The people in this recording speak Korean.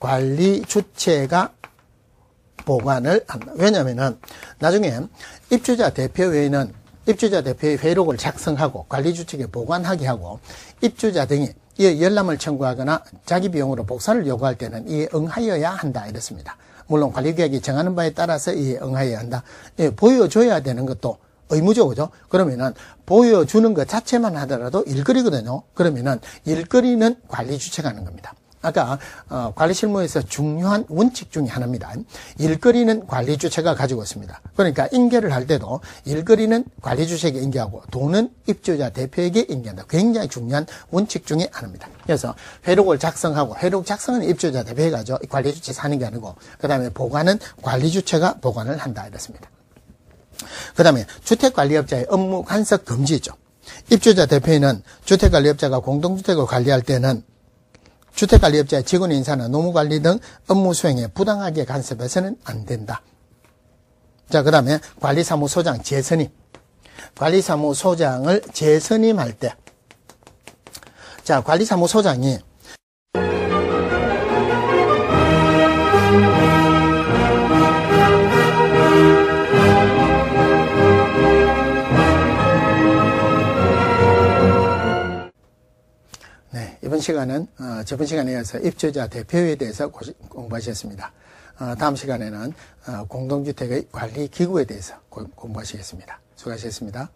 관리 주체가 보관을 한다. 왜냐면은 나중에 입주자 대표 회의는 입주자 대표의 회록을 작성하고 관리 주체에 보관하게 하고 입주자 등이 이 열람을 청구하거나 자기 비용으로 복사를 요구할 때는 이에 응하여야 한다 이렇습니다. 물론 관리계획이 정하는 바에 따라서 이에 응하여야 한다. 예, 보여줘야 되는 것도 의무죠, 그죠? 그러면은 보여주는 것 자체만 하더라도 일거리거든요. 그러면은 일거리는 관리 주체가 하는 겁니다. 아까 어, 관리 실무에서 중요한 원칙 중에 하나입니다. 일거리는 관리 주체가 가지고 있습니다. 그러니까 인계를 할 때도 일거리는 관리 주체에게 인계하고 돈은 입주자 대표에게 인계한다. 굉장히 중요한 원칙 중에 하나입니다. 그래서 회록을 작성하고 회록 작성은 입주자 대표가 죠 관리 주체에서 하는 게 아니고 그다음에 보관은 관리 주체가 보관을 한다 이렇습니다. 그다음에 주택관리업자의 업무 간섭 금지죠. 입주자 대표는 주택관리업자가 공동주택을 관리할 때는 주택관리업자의 직원 인사나 노무관리 등 업무 수행에 부당하게 간섭해서는 안 된다. 자, 그 다음에 관리사무소장 재선임. 관리사무소장을 재선임할 때, 자, 관리사무소장이 이번 시간은 어, 저번 시간에 이어서 입주자 대표에 대해서 공부하셨습니다. 어, 다음 시간에는 어, 공동주택의 관리 기구에 대해서 공부하시겠습니다. 수고하셨습니다.